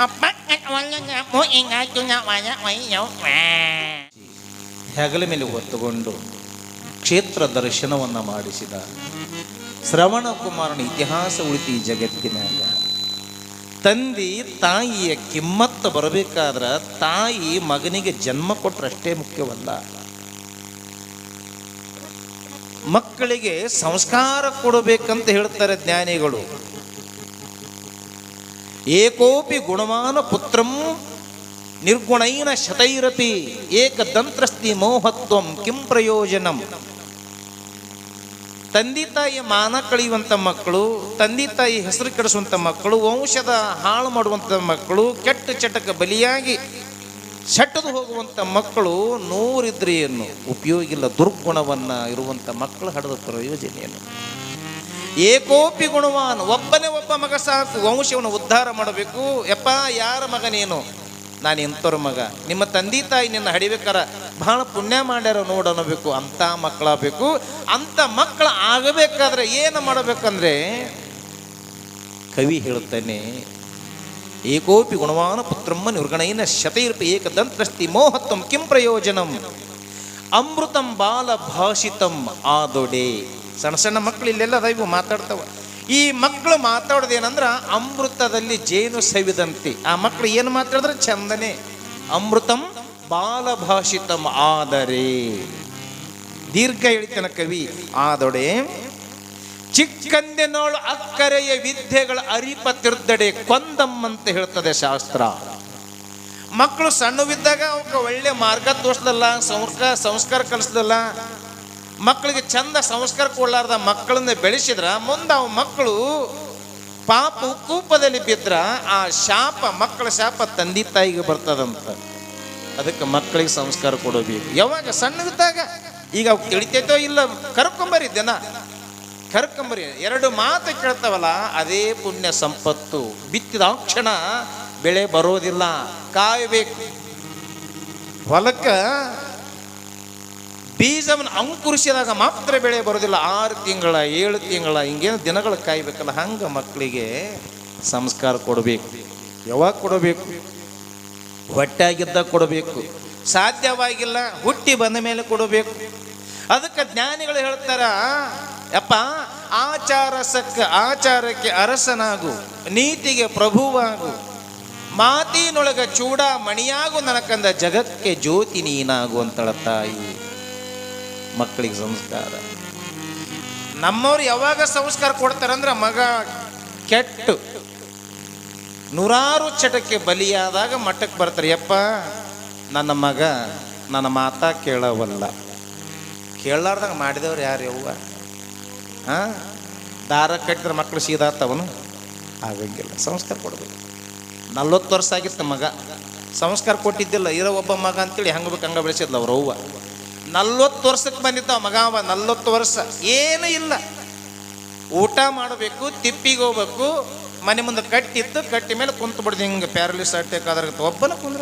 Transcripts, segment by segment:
ಅಪ್ಪ ಮೇಲೆ ಹೊತ್ತುಕೊಂಡು ಕ್ಷೇತ್ರ ದರ್ಶನವನ್ನ ಮಾಡಿಸಿದ ಶ್ರವಣ ಕುಮಾರನ ಇತಿಹಾಸ ಉಳಿತಿ ಜಗತ್ತಿನಾಗ. ತಂದಿ, ತಾಯಿಯ ಕಿಮ್ಮತ್ತ ಬರಬೇಕಾದ್ರ ತಾಯಿ ಮಗನಿಗೆ ಜನ್ಮ ಕೊಟ್ರ ಅಷ್ಟೇ ಮುಖ್ಯವಲ್ಲ. ಮಕ್ಕಳಿಗೆ ಸಂಸ್ಕಾರ ಕೊಡಬೇಕಂತ ಹೇಳ್ತಾರೆ ಜ್ಞಾನಿಗಳು. ಏಕೋಪಿ ಗುಣವಾನ ಪುತ್ರಂ ನಿರ್ಗುಣೈನ ಶತೈರಪಿ ಏಕದಂತ್ರಸ್ತಿ ಮೋಹತ್ವಂ ಕಿಂ ಪ್ರಯೋಜನಂ. ತಂದೆ ತಾಯಿಯ ಮಾನ ಕಳೆಯುವಂಥ ಮಕ್ಕಳು, ತಂದೆ ತಾಯಿ ಹೆಸರು ಕೆಡಿಸುವಂಥ ಮಕ್ಕಳು, ವಂಶದ ಹಾಳು ಮಾಡುವಂಥ ಮಕ್ಕಳು, ಕೆಟ್ಟ ಚಟಕ ಬಲಿಯಾಗಿ ಸೆಟ್ಟದು ಹೋಗುವಂಥ ಮಕ್ಕಳು ನೂರಿದ್ರೆ ಏನು? ಉಪಯೋಗಿಲ್ಲ ದುರ್ಗುಣವನ್ನು ಇರುವಂಥ ಮಕ್ಕಳು ಹಡದ ಪ್ರಯೋಜನೆಯನ್ನು ಏಕೋಪಿ ಗುಣವಾನ್, ಒಬ್ಬನೇ ಒಬ್ಬ ಮಗ ಸಾಕು, ವಂಶವನ್ನು ಉದ್ಧಾರ ಮಾಡಬೇಕು. ಯಪ್ಪ, ಯಾರ ಮಗನೇನು? ನಾನು ಇಂಥವ್ರ ಮಗ. ನಿಮ್ಮ ತಂದೆ ತಾಯಿ ನಿನ್ನ ಹಡಿಬೇಕಾರ. ಬಹಳ ಪುಣ್ಯ ಮಾಡ್ಯಾರ ನೋಡನಬೇಕು ಅಂಥ ಮಕ್ಕಳಾಗಬೇಕು. ಅಂಥ ಮಕ್ಕಳು ಆಗಬೇಕಾದ್ರೆ ಏನು ಮಾಡಬೇಕಂದ್ರೆ ಕವಿ ಹೇಳುತ್ತಾನೆ ಏಕೋಪಿ ಗುಣವಾನ ಪುತ್ರಮ್ಮ ನಿರ್ಗಣೈನ ಶತೈರ್ಪಿ ಏಕದಂತ್ರಸ್ತಿ ಮೋಹತ್ವಂ ಕಿಂ ಪ್ರಯೋಜನಂ? ಅಮೃತಂ ಬಾಲ ಭಾಷಿತಂ ಆದೊಡೆ. ಸಣ್ಣ ಸಣ್ಣ ಮಕ್ಕಳು ಇಲ್ಲೆಲ್ಲ ದೈವ ಮಾತಾಡ್ತವ. ಈ ಮಕ್ಕಳು ಮಾತಾಡೋದೇನಂದ್ರೆ ಅಮೃತದಲ್ಲಿ ಜೇನು ಸವಿದಂತೆ. ಆ ಮಕ್ಕಳು ಏನು ಮಾತಾಡಿದ್ರೆ? ಚಂದನೆ. ಅಮೃತಂ ಬಾಲಭಾಷಿತಂ ಆದರೆ. ದೀರ್ಘ ಹೇಳ್ತಾನೆ ಕವಿ, ಆದೊಡೆ. ಚಿಕ್ಕಂದಿನೋಳು ಅಕ್ಕರೆಯ ವಿದ್ಯೆಗಳ ಅರಿಪ ತಿರ್ದಡೆ ಕೊಂದಂ ಅಂತ ಹೇಳ್ತದೆ ಶಾಸ್ತ್ರ. ಮಕ್ಕಳು ಸಣ್ಣವಿದ್ದಾಗ ಅವಕ್ಕೆ ಒಳ್ಳೆ ಮಾರ್ಗ ತೋರಿಸ್ದಲ್ಲ ಸಂಸ್ಕಾರ ಸಂಸ್ಕಾರ ಕಲಿಸ್ದಲ್ಲ ಮಕ್ಕಳಿಗೆ ಚಂದ ಸಂಸ್ಕಾರ ಕೊಡ್ಲಾರ್ದ ಮಕ್ಕಳನ್ನ ಬೆಳೆಸಿದ್ರ, ಮುಂದೆ ಅವ ಮಕ್ಕಳು ಪಾಪ ಕೂಪದಲ್ಲಿ ಬಿದ್ರ, ಆ ಶಾಪ ಮಕ್ಕಳ ಶಾಪ ತಂದೆ ತಾಯಿಗೆ ಬರ್ತದಂತ. ಅದಕ್ಕೆ ಮಕ್ಕಳಿಗೆ ಸಂಸ್ಕಾರ ಕೊಡಬೇಕು. ಯಾವಾಗ ಸಣ್ಣವಿದ್ದಾಗ, ಈಗ ಅವ್ ತಿಳಿತೈತೋ ಇಲ್ಲ ಕರ್ಕೊಂಬರಿ ದಿನ ಕರ್ಕೊಂಬರಿ, ಎರಡು ಮಾತು ಕೇಳ್ತಾವಲ್ಲ, ಅದೇ ಪುಣ್ಯ ಸಂಪತ್ತು. ಬಿತ್ತಿದ ಕ್ಷಣ ಬೆಳೆ ಬರೋದಿಲ್ಲ, ಕಾಯಬೇಕು. ಹೊಲಕ್ಕೆ ಬೀಜವನ್ನು ಅಂಕುರಿಸಿದಾಗ ಮಾತ್ರ ಬೆಳೆ ಬರೋದಿಲ್ಲ, ಆರು ತಿಂಗಳ, ಏಳು ತಿಂಗಳ, ಹಿಂಗೇನು ದಿನಗಳು ಕಾಯ್ಬೇಕಲ್ಲ, ಹಂಗೆ ಮಕ್ಕಳಿಗೆ ಸಂಸ್ಕಾರ ಕೊಡಬೇಕು. ಯಾವಾಗ ಕೊಡಬೇಕು? ಹೊಟ್ಟಾಗಿದ್ದ ಕೊಡಬೇಕು. ಸಾಧ್ಯವಾಗಿಲ್ಲ, ಹುಟ್ಟಿ ಬಂದ ಮೇಲೆ ಕೊಡಬೇಕು. ಅದಕ್ಕೆ ಜ್ಞಾನಿಗಳು ಹೇಳ್ತಾರ ಯಪ್ಪ, ಆಚಾರ ಸಕ್ಕ ಆಚಾರಕ್ಕೆ ಅರಸನಾಗು, ನೀತಿಗೆ ಪ್ರಭುವಾಗು, ಮಾತಿನೊಳಗ ಚೂಡ ಮಣಿಯಾಗು ನನಕಂದ ಜಗಕ್ಕೆ ಜ್ಯೋತಿ ನೀನಾಗು ಅಂತಳ ತಾಯಿ. ಮಕ್ಕಳಿಗೆ ಸಂಸ್ಕಾರ. ನಮ್ಮವ್ರು ಯಾವಾಗ ಸಂಸ್ಕಾರ ಕೊಡ್ತಾರಂದ್ರೆ ಮಗ ಕೆಟ್ಟು, ನೂರಾರು ಚಟಕ್ಕೆ ಬಲಿಯಾದಾಗ ಮಠಕ್ಕೆ ಬರ್ತಾರೆ. ಯಪ್ಪ, ನನ್ನ ಮಗ, ನನ್ನ ಮಾತಾ ಕೇಳವಲ್ಲ. ಕೇಳಲಾರ್ದಂಗೆ ಮಾಡಿದವ್ರು ಯಾರು ಯವ್ವ? ಹಾಂ? ದಾರ ಕಟ್ಟಿದ್ರೆ ಮಕ್ಕಳು ಸೀದಾತವನು ಆಗಂಗಿಲ್ಲ ಸಂಸ್ಕಾರ ಕೊಡಬೇಕು. ನಲ್ವತ್ತು ವರ್ಷ ಆಗಿತ್ತು ಮಗ. ಸಂಸ್ಕಾರ ಕೊಟ್ಟಿದ್ದಿಲ್ಲ. ಇರೋ ಒಬ್ಬ ಮಗ ಅಂತೇಳಿ ಹಂಗೆ ಬೇಕು ಹಂಗೆ ಬೆಳೆಸಿದ್ಲ ಅವ್ರ ಅವ್ವ. ನಲ್ವತ್ತು ವರ್ಷಕ್ಕೆ ಬಂದಿದ್ದ ಮಗ ಅವ. ನಲ್ವತ್ತು ವರ್ಷ. ಏನೂ ಇಲ್ಲ. ಊಟ ಮಾಡಬೇಕು, ತಿಪ್ಪಿಗೆ ಹೋಗ್ಬೇಕು, ಮನೆ ಮುಂದೆ ಕಟ್ಟಿತ್ತು ಕಟ್ಟಿ ಮೇಲೆ ಕುಂತು ಬಿಡ್ದು ಹಿಂಗೆ ಪ್ಯಾರಲಿಸ್ ಅಟ್ಯಾಕ್ ಆದ್ರೆ ಒಬ್ಬನ ಕುಂದ್ರ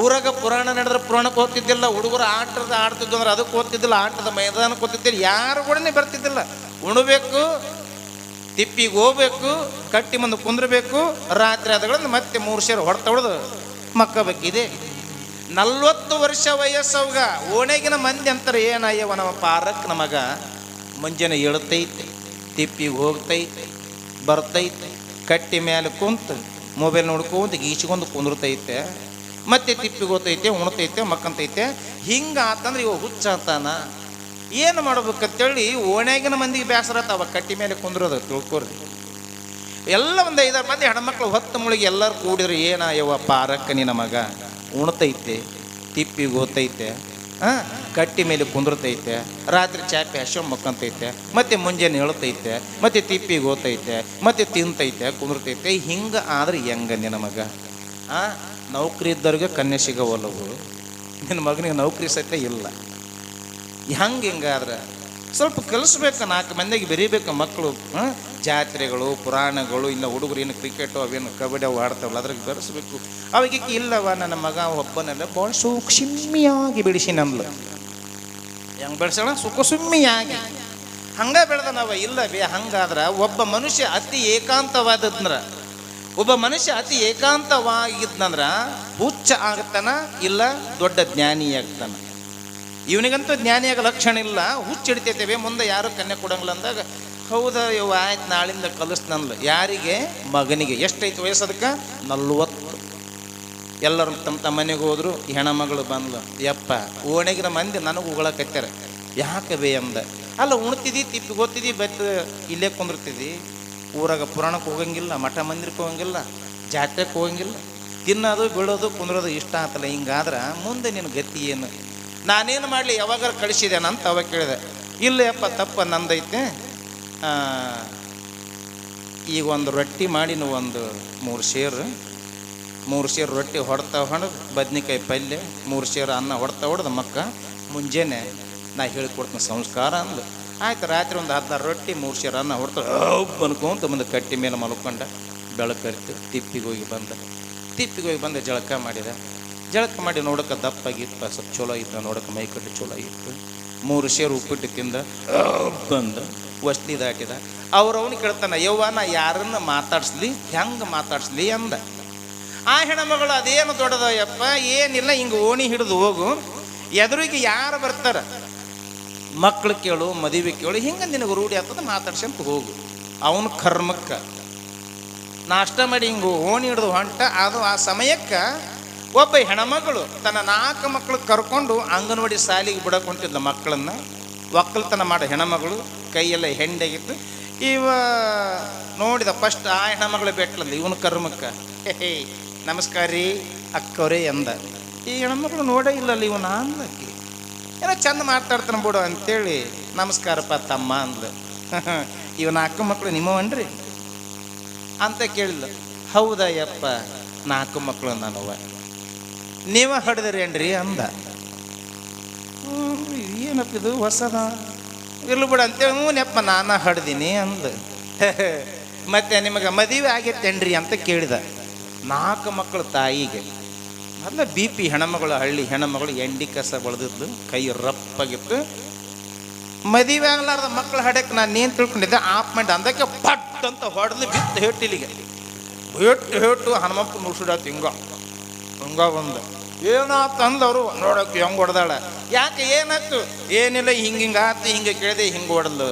ಊರಾಗ ಪುರಾಣ ನಡೆದ್ರೆ ಪುರಾಣಕ್ಕೆ ಹೋಗ್ತಿದ್ದಿಲ್ಲ, ಹುಡುಗರು ಆಟದ ಆಡ್ತಿದ್ದು ಅಂದ್ರೆ ಅದಕ್ಕೆ ಓದ್ತಿದ್ದಿಲ್ಲ ಆಟದ ಮೈದಾನಕ್ಕೆ ಓದ್ತಿದ್ದಿಲ್ಲ ಯಾರು ಕೂಡನೇ ಬರ್ತಿದ್ದಿಲ್ಲ. ಉಣಬೇಕು, ತಿಪ್ಪಿಗೆ ಹೋಗ್ಬೇಕು, ಕಟ್ಟಿ ಮುಂದೆ ಕುಂದ್ರಬೇಕು, ರಾತ್ರಿ ಅದಗಳನ್ನು ಮತ್ತೆ ಮೂರು ಸೇರು ಹೊಡೆತ ಹೊಡೆದು ಮಕ್ಕಬೇಕಿದೆ. ನಲ್ವತ್ತು ವರ್ಷ ವಯಸ್ಸವಾಗ ಓಣೆಗಿನ ಮಂದಿ ಅಂತಾರೆ ಏನಯ್ಯವ ನಮ್ಮ ಪಾರಕ್ ನಮಗ ಮುಂಜಾನೆ ಏಳ್ತೈತೆ, ತಿಪ್ಪಿಗೆ ಹೋಗ್ತೈತೆ, ಬರ್ತೈತೆ, ಕಟ್ಟಿ ಮೇಲೆ ಕುಂತು ಮೊಬೈಲ್ ನೋಡ್ಕೊಂತ ಗೀಚ್ಕೊಂಡು ಕುಂದಿರ್ತೈತೆ ಮತ್ತೆ ತಿಪ್ಪಿ ಗೊತ್ತೈತೆ, ಉಣ್ತೈತೆ, ಮಕ್ಕಂತೈತೆ. ಹಿಂಗೆ ಆತಂದ್ರೆ ಇವ ಹುಚ್ಚ ಅಂತಾನ. ಏನು ಮಾಡ್ಬೇಕಂತೇಳಿ ಓಣ್ಯಾಗಿನ ಮಂದಿಗೆ ಬೇಸರ ಅವ ಕಟ್ಟಿ ಮೇಲೆ ಕುಂದ್ರದ ತಿಳ್ಕೊರಿ ಎಲ್ಲ ಒಂದು ಐದಾರು ಮಂದಿ ಹೆಣ್ಮಕ್ಳು ಹೊತ್ತು ಮುಳುಗಿ ಎಲ್ಲರೂ ಕೂಡಿದ್ರೆ, ಏನ ಯವ್ವ ಪಾರಕ್ಕ ನಿನ್ನ ಮಗ? ಉಣ್ತೈತೆ, ತಿಪ್ಪಿ ಗೊತ್ತೈತೆ ಹಾಂ ಕಟ್ಟಿ ಮೇಲೆ ಕುಂದ್ರತೈತೆ, ರಾತ್ರಿ ಚಾಪಿ ಹಶೋ ಮಕ್ಕಂತೈತೆ, ಮತ್ತೆ ಮುಂಜಾನೆ ಹೇಳ್ತೈತೆ ಮತ್ತೆ ತಿಪ್ಪಿ ಗೊತ್ತೈತೆ, ಮತ್ತೆ ತಿಂತೈತೆ, ಕುಂದ್ರತೈತೆ, ಹಿಂಗೆ ಆದ್ರೆ ಹೆಂಗ ನಿನ್ನ ಮಗ? ಆ? ನೌಕರಿ ಇದ್ದವ್ರಿಗೆ ಕನ್ಯೆ ಸಿಗವಲ್ಲವು ನಿನ್ನ ಮಗನಿಗೆ ನೌಕರಿ ಸಹಿತ ಇಲ್ಲ. ಹೆಂಗೆ ಹಿಂಗಾದ್ರೆ ಸ್ವಲ್ಪ ಕಲಿಸ್ಬೇಕು ನಾಲ್ಕು ಮಂದಿಗೆ ಬೆರಿಬೇಕು ಮಕ್ಕಳು? ಜಾತ್ರೆಗಳು, ಪುರಾಣಗಳು ಇಲ್ಲ ಹುಡುಗರು ಏನು ಕ್ರಿಕೆಟು ಅವೇನು ಕಬಡ್ಡಿ ಅವು ಆಡ್ತಾವಲ್ಲ, ಅದ್ರಾಗ ಬೆರೆಸ್ಬೇಕು. ಅವಾಗ ಇಲ್ಲವ ನನ್ನ ಮಗ ಒಬ್ಬನೆಲ್ಲ ಭಾಳ ಸೂಕ್ಷ್ಮಿಯಾಗಿ ಬಿಡಿಸಿ ನಮ್ಲು. ಹೆಂಗೆ ಬೆಳೆಸೋಣ ಸುಖಸುಮ್ಮಿಯಾಗಿ ಹಂಗೆ ಹಂಗ ನಾವು ಇಲ್ಲ ಬೇ ಹಂಗಾದ್ರ ಒಬ್ಬ ಮನುಷ್ಯ ಅತಿ ಏಕಾಂತವಾದದ್ನರ. ಒಬ್ಬ ಮನುಷ್ಯ ಅತಿ ಏಕಾಂತವಾಗಿದ್ನಂದ್ರ ಹುಚ್ಚ ಆಗ್ತಾನ ಇಲ್ಲ ದೊಡ್ಡ ಜ್ಞಾನಿ ಆಗ್ತಾನ. ಇವನಿಗಂತೂ ಜ್ಞಾನಿಯಾಗ ಲಕ್ಷಣ ಇಲ್ಲ. ಹುಚ್ಚಿಡ್ತೈತೇವೆ ಮುಂದೆ ಯಾರು ಕನ್ಯೆ ಕೊಡಂಗಿಲ್ಲ ಅಂದಾಗ, ಹೌದ ಇವ ಆಯ್ತು, ನಾಳಿಂದ ಕಲಿಸ್ನಲ್ಲ ಯಾರಿಗೆ? ಮಗನಿಗೆ. ಎಷ್ಟೈತಿ ವಯಸ್ಸದಕ್ಕೆ? ನಲ್ವತ್ತು. ಎಲ್ಲರೂ ತಮ್ಮ ತಮ್ಮ ಮನೆಗೆ ಹೋದ್ರು ಹೆಣಮಗಳು ಬಂದ್ಲು. ಯಪ್ಪ, ಓಣೆಗಿನ ಮಂದಿ ನನಗೆ ಉಗಳಕತ್ಯಾರ. ಯಾಕೆ ಬೇ ಅಂದ. ಅಲ್ಲ ಉಣ್ತಿದ್ದಿ ತಿಪ್ಪಿ ಗೊತ್ತಿದಿ, ಬತ್ ಇಲ್ಲೇ ಕುಂದಿರ್ತಿದಿ. ಊರಾಗ ಪುರಾಣಕ್ಕೆ ಹೋಗಂಗಿಲ್ಲ, ಮಠ ಮಂದಿರಕ್ಕೆ ಹೋಗಂಗಿಲ್ಲ, ಜಾತ್ರೆಗೆ ಹೋಗಂಗಿಲ್ಲ. ತಿನ್ನೋದು, ಬೀಳೋದು, ಕುಂದ್ರೋದು ಇಷ್ಟ ಆತಲ್ಲ, ಹಿಂಗಾದ್ರೆ ಮುಂದೆ ನಿನ್ನ ಗತಿ ಏನು? ನಾನೇನು ಮಾಡಲಿ, ಯಾವಾಗಾರ ಕಳಿಸಿದ್ದೇನೆ ಅಂತ ಅವಾಗ ಕೇಳಿದೆ. ಇಲ್ಲ ಯಪ್ಪ, ತಪ್ಪ, ನಂದೈತೆ. ಈಗ ಒಂದು ರೊಟ್ಟಿ ಮಾಡಿ ನೀವು ಒಂದು ಮೂರು ಸೇರು. ಮೂರು ಸೇರು ರೊಟ್ಟಿ ಹೊಡ್ತಾ ಹೊಡೆದು ಬದ್ನಿಕಾಯಿ ಪಲ್ಯ, ಮೂರು ಸೇರು ಅನ್ನ ಹೊಡ್ತಾ ಹೊಡೆದು ಮಕ್ಕ, ಮುಂಜಾನೆ ನಾ ಹೇಳಿಕೊಡ್ತೀನಿ ಸಂಸ್ಕಾರ ಅಂದ್ಲು. ಆಯ್ತು, ರಾತ್ರಿ ಒಂದು ಹದಿನಾರು ರೊಟ್ಟಿ, ಮೂರು ಸೇರು ಅನ್ನ ಹೊಡ್ತು ಅನ್ಕೊಂತ ಮುಂದೆ ಕಟ್ಟಿ ಮೇಲೆ ಮಲ್ಕೊಂಡ. ಬೆಳಕರಿತು ತಿಪ್ಪಿಗೆ ಹೋಗಿ ಬಂದ. ತಿಪ್ಪಿಗೆ ಹೋಗಿ ಬಂದು, ಜಳಕ ಮಾಡಿದ. ಜಳಕ ಮಾಡಿ ನೋಡಕ್ಕೆ ದಪ್ಪಾಗಿತ್ತು ಸ್ವಲ್ಪ ಚಲೋ ಇತ್ತು ಮೈ ಕಟ್ಟು ಚಲೋ ಇತ್ತು ಮೂರು ಸೇರು ಉಪ್ಪಿಟ್ಟು ತಿಂದ ಬಂದ. ವಸ್ತಿ ದಾಟಿದ. ಅವ್ರವನು ಕೇಳ್ತಾನೆ, ಯವ್ವ, ನಾ ಯಾರನ್ನ ಮಾತಾಡ್ಸ್ಲಿ? ಹೆಂಗೆ ಮಾತಾಡ್ಸ್ಲಿ ಅಂದ. ಆ ಹೆಣ್ಮಗಳು, ಅದೇನು ದೊಡ್ಡದಯ್ಯಪ್ಪ, ಏನಿಲ್ಲ, ಹಿಂಗೆ ಓಣಿ ಹಿಡಿದು ಹೋಗು. ಎದುರಿಗೆ ಯಾರು ಬರ್ತಾರ? ಮಕ್ಳು ಕೇಳು, ಮದುವೆ ಕೇಳು ಹಿಂಗೆ ನಿನಗೆ ರೂಢಿ ಆಗ್ತದೆ ಮಾತಾಡ್ಸಂತ ಹೋಗು. ಅವನ ಕರ್ಮಕ್ಕೆ. ನಾಷ್ಟ ಮಾಡಿ ಹಿಂಗೆ ಓಣಿ ಹಿಡಿದು ಹೊಂಟ, ಅದು ಆ ಸಮಯಕ್ಕೆ ಒಬ್ಬ ಹೆಣ್ಮಗಳು ತನ್ನ ನಾಲ್ಕು ಮಕ್ಕಳು ಕರ್ಕೊಂಡು ಅಂಗನವಾಡಿ ಸಾಲಿಗೆ ಬಿಡಕ್ಕೆ ಹೊಂಟಿದ್ದ ಮಕ್ಕಳನ್ನ, ಒಕ್ಕಲ್ತನ ಮಾಡೋ ಹೆಣ್ಮಗಳು, ಕೈಯೆಲ್ಲ ಹೆಂಡೆಗಿತ್ತು. ಇವ ನೋಡಿದ ಫಸ್ಟ್ ಆ ಹೆಣ್ಮಗಳು ಬೆಟ್ಲಂದು ಇವನ ಕರ್ಮಕ್ಕೆ. ಹೇ ನಮಸ್ಕಾರ ರೀ, ಅಕ್ಕವ್ರೇ ಎಂದ. ಈ ಹೆಣ್ಮಗಳು ನೋಡೇ ಇಲ್ಲಲ್ಲ ಇವನ ಅಂದ್ಲಕ್ಕಿ ಏನೋ ಚಂದ ಮಾತಾಡ್ತಾನೆ ಬಿಡು ಅಂತೇಳಿ ನಮಸ್ಕಾರಪ್ಪ ತಮ್ಮ ಅಂದ್ಲು. ಇವನ ಅಕ್ಕ ಮಕ್ಕಳು ನಿಮ್ಮವನ್ರಿ? ಅಂತ ಕೇಳಿದ್ಲು. ಹೌದಯ್ಯಪ್ಪ ಯಪ್ಪ ನಾಲ್ಕು ಮಕ್ಕಳು ನನವ ನೀವ ಹೊಡೆದ್ರೇನ್ರಿ ಅಂದ. ಏನಪ್ಪ ಇದು ಹೊಸದ? ಇರ್ಲು ಬಿಡು ಅಂತೇಳಿ, ಹ್ಞೂ ನೆಪ್ಪ, ನಾನ ಹಡ್ದೀನಿ ಅಂದ ಮತ್ತೆ ನಿಮಗೆ ಮದುವೆ ಆಗೈತೇನ್ರಿ ಅಂತ ಕೇಳಿದ. ನಾಲ್ಕು ಮಕ್ಕಳು ತಾಯಿಗೆ. ಮೊದಲ ಬಿ ಪಿ ಹೆಣ್ಮಗಳು, ಹಳ್ಳಿ ಹೆಣ್ಮಗಳು ಎಂಡಿ ಕಸ ಬಳದಿದ್ಲು, ಕೈ ರಪ್ಪಾಗಿತ್ತು. ಮದುವೆ ಆಗ್ಲಾರ್ದ ಮಕ್ಕಳು ಹಡಕ್ಕೆ ನಾನು ಏನು ತಿಳ್ಕೊಂಡಿದ್ದೆ, ಆಪ್ ಮಾಡಿ ಅಂದಕ್ಕೆ ಪಟ್ ಅಂತ ಹೊಡೆದು ಬಿತ್ತು ಹೇಟಿಲಿಗೆ ಹೇಟ್ಟು ಹೇಟು ಹನುಮಪ್ಪ ನುಸುಡಾತ್ ಹಿಂಗ. ಹಿಂಗ ಬಂದ. ಏನಾತು ಅಂದವರು ನೋಡಕ್ಕೆ ಹೆಂಗೆ ಹೊಡೆದಾಳ. ಯಾಕೆ ಏನಾಯ್ತು? ಏನಿಲ್ಲ, ಹಿಂಗೆ ಹಿಂಗೆ ಆತು, ಹಿಂಗೆ ಕೇಳಿದೆ, ಹಿಂಗೆ ಹೊಡೆದ್ಲು.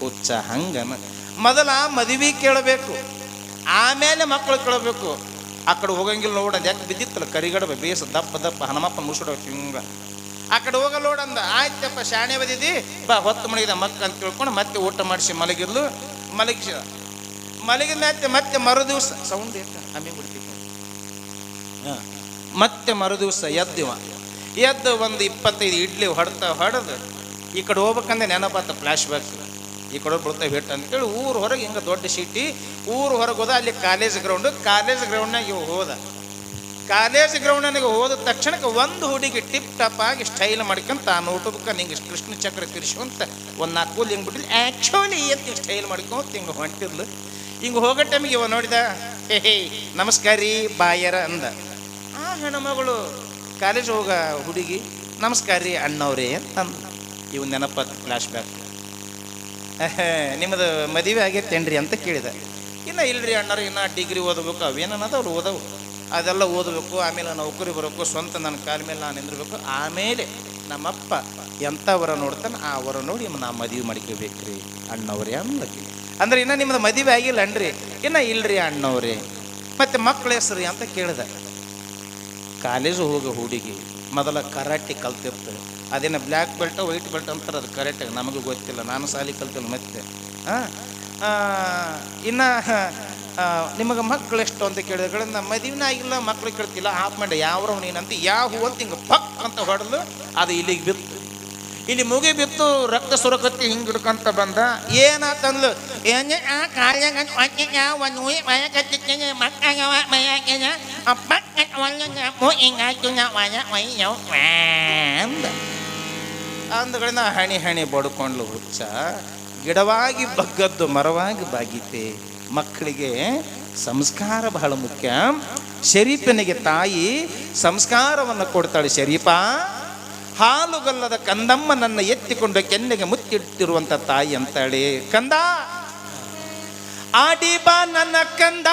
ಹುಚ್ಚ ಹಂಗನ. ಮೊದಲ ಮದುವೆ ಕೇಳಬೇಕು, ಆಮೇಲೆ ಮಕ್ಕಳು ಕೇಳಬೇಕು. ಆ ಕಡೆ ಹೋಗಂಗಿಲ್ಲ ನೋಡ ಯಾಕೆ ಬಿದ್ದಿತ್ತಲ್ಲ? ಕರಿಗಡಬ, ಬೇಸ, ದಪ್ಪ ದಪ್ಪ, ಹನುಮಪ್ಪ ಮುಸುಡೋಕೆ ಹಿಂಗ. ಆ ಕಡೆ ಹೋಗಲ್ಲ ನೋಡಂದ ಆಯ್ತಪ್ಪ, ಶಾಣೆ ಬದಿದಿ, ಬಾ, ಹೊತ್ತು ಮಲಗಿದ ಮಕ್ಕ ಅಂತ ತಿಳ್ಕೊಂಡು ಮತ್ತೆ ಊಟ ಮಾಡಿಸಿ ಮಲಗಿದ್ಲು. ಮಲಗಿಸಿದ ಮಲಗಿದ ಮತ್ತೆ ಮತ್ತೆ ಮರು ದಿವಸ ಸೌಂಡ್ ಏಕ ಆಮೇಲೆ ಹಾ. ಮತ್ತೆ ಮರು ದಿವಸ ಎದ್ದಿವ. ಎದ್ದು ಒಂದು ಇಪ್ಪತ್ತೈದು ಇಡ್ಲಿ ಹೊಡ್ತಾ ಹೊಡೆದು ಈ ಕಡೆ ಹೋಗ್ಬೇಕಂದ್ರೆ ನೆನಪಾತ ಫ್ಲಾಶ್ ಬ್ಯಾಕ್ ಈ ಕಡೆ ಬೀಳ್ತಾ ಹಿಟ್ಟು ಅಂತೇಳಿ ಊರು ಹೊರಗೆ ಹಿಂಗೆ ದೊಡ್ಡ ಸಿಟಿ ಊರು ಹೊರಗೋದ ಅಲ್ಲಿ ಕಾಲೇಜ್ ಗ್ರೌಂಡ್ ಕಾಲೇಜ್ ಗ್ರೌಂಡ್ನಾಗ ಇವು ಹೋದ. ಕಾಲೇಜ್ ಗ್ರೌಂಡ್ನಾಗ ಹೋದ ತಕ್ಷಣಕ್ಕೆ ಒಂದು ಹುಡುಗಿ ಟಿಪ್ ಟಪ್ ಆಗಿ ಸ್ಟೈಲ್ ಮಾಡ್ಕೊಂತ ಆ ನೋಟಕ್ಕೆ ನಿಂಗೆ ಕೃಷ್ಣ ಚಕ್ರ ತಿರ್ಸ್ಕೊಂತ ಒಂದು ನಾಲ್ಕು ಕೂಲಿ ಹಿಂಗೆ ಬಿಟ್ಟಿಲ್ಲ ಆ್ಯಕ್ಚುಲಿ ಅಂತ ಸ್ಟೈಲ್ ಮಾಡ್ಕೊಂತ ಹಿಂಗೆ ಹೊಂಟಿದ್ಲು. ಹಿಂಗೆ ಹೋಗೋ ಟೈಮಿಗೆ ಇವ ನೋಡಿದ, ಹೇ ಹೇ, ನಮಸ್ಕಾರ ರೀ ಬಾಯರ ಅಂದ. ಆ ಹೆಣ್ಮಗಳು ಕಾಲೇಜ್ ಹೋಗ ಹುಡುಗಿ, ನಮಸ್ಕಾರ ರೀ ಅಣ್ಣವ್ರೇ ಅಂತಂದ ಇವ್ ನೆನಪ ಫ್ಲಾಶ್ ಬ್ಯಾಕ್ ನಿಮ್ಮದು ಮದುವೆ ಆಗೈತೇನ್ರಿ ಅಂತ ಕೇಳಿದ. ಇನ್ನು ಇಲ್ರಿ ಅಣ್ಣರು, ಇನ್ನು ಡಿಗ್ರಿ ಓದಬೇಕು ಅವೇನದ ಅವ್ರು ಓದವು. ಅದೆಲ್ಲ ಓದಬೇಕು, ಆಮೇಲೆ ನೌಕರಿ ಬರಬೇಕು, ಸ್ವಂತ ನನ್ನ ಕಾಲ ಮೇಲೆ ನಾನು ನಿಂದಿರಬೇಕು. ಆಮೇಲೆ ನಮ್ಮಪ್ಪ ಎಂಥವರ ನೋಡ್ತಾನೆ ಆ ವರ ನೋಡಿ ನಾ ಮದುವೆ ಮಾಡ್ಕೋಬೇಕ್ರಿ ಅಣ್ಣವ್ರೆ ಅನ್ನಕ್ಕೆ ಅಂದ್ರೆ ಇನ್ನು ನಿಮ್ಮದು ಮದುವೆ ಆಗಿಲ್ಲ ಅನ್ರಿ. ಇನ್ನು ಇಲ್ರಿ ಅಣ್ಣವ್ರೆ. ಮತ್ತು ಮಕ್ಕಳ ಹೆಸರು ಅಂತ ಕೇಳಿದ. ಕಾಲೇಜು ಹೋಗೋ ಹುಡುಗಿ ಮೊದಲ ಕರಾಟೆ ಕಲ್ತಿರ್ತದೆ ಅದೇನು ಬ್ಲ್ಯಾಕ್ ಬೆಲ್ಟ್ ವೈಟ್ ಬೆಲ್ಟ್ ಅಂತಾರೆ ಅದು ಕರೆಕ್ಟಾಗಿ ನಮಗೂ ಗೊತ್ತಿಲ್ಲ. ನಾನು ಸಾಲಿ ಕಲ್ತಿಲ್ಲ ಮತ್ತೆ. ಹಾಂ? ಇನ್ನು ನಿಮಗೆ ಮಕ್ಕಳು ಎಷ್ಟು ಅಂತ ಕೇಳಿದ್ರೆ ನಮ್ಮ ಮದುವೆನ ಆಗಿಲ್ಲ ಮಕ್ಕಳು ಕೇಳ್ತಿಲ್ಲ ಆಪ್ ಯಾವ ನೀನಂತ ಯಾವ ಹೂ ಅಂತ ಹಿಂಗೆ ಪಕ್ ಅಂತ ಹೊಡೆದು ಅದು ಇಲ್ಲಿಗೆ ಬಿತ್ತು. ಇಲ್ಲಿ ಮುಗಿ ಬಿತ್ತು, ರಕ್ತ ಸುರಕತ್ತಿ ಹಿಂಗೆ ಹಿಡ್ಕೊಂತ ಬಂದ. ಏನಾತಂದ್ಲು? ಏನೇ, ಆ ಕಾಲ್ಯಾಗ ಒಂದು ಮಯಕತ್ತಿದ್ದೇನೆ ಮಕ್ಕಳವ ಮಯಾಕೆನ ಒಳ್ಳೆಯ ಮೋ ಹಿಂಗಾಯ್ತು ನಾ ವಯ ವಯ್ಯೋ ಅಂದ. ಅಂದಗಳಿಂದ ಹಣಿ ಹಣಿ ಬಡ್ಕೊಂಡ್ಲು ಹುಚ್ಚ. ಗಿಡವಾಗಿ ಬಗ್ಗದ್ದು ಮರವಾಗಿ ಬಾಗಿತೆ. ಮಕ್ಕಳಿಗೆ ಸಂಸ್ಕಾರ ಬಹಳ ಮುಖ್ಯ. ಶರೀಫನಿಗೆ ತಾಯಿ ಸಂಸ್ಕಾರವನ್ನು ಕೊಡ್ತಾಳೆ ಶರೀಫ. ಹಾಲುಗಲ್ಲದ ಕಂದಮ್ಮ ನನ್ನ ಎತ್ತಿಕೊಂಡು ಕೆನ್ನೆಗೆ ಮುತ್ತಿಟ್ಟಿರುವಂಥ ತಾಯಿ ಅಂತಾಳೆ. ಕಂದ, ಆಡಿ ಬಾ ನನ್ನ ಕಂದ.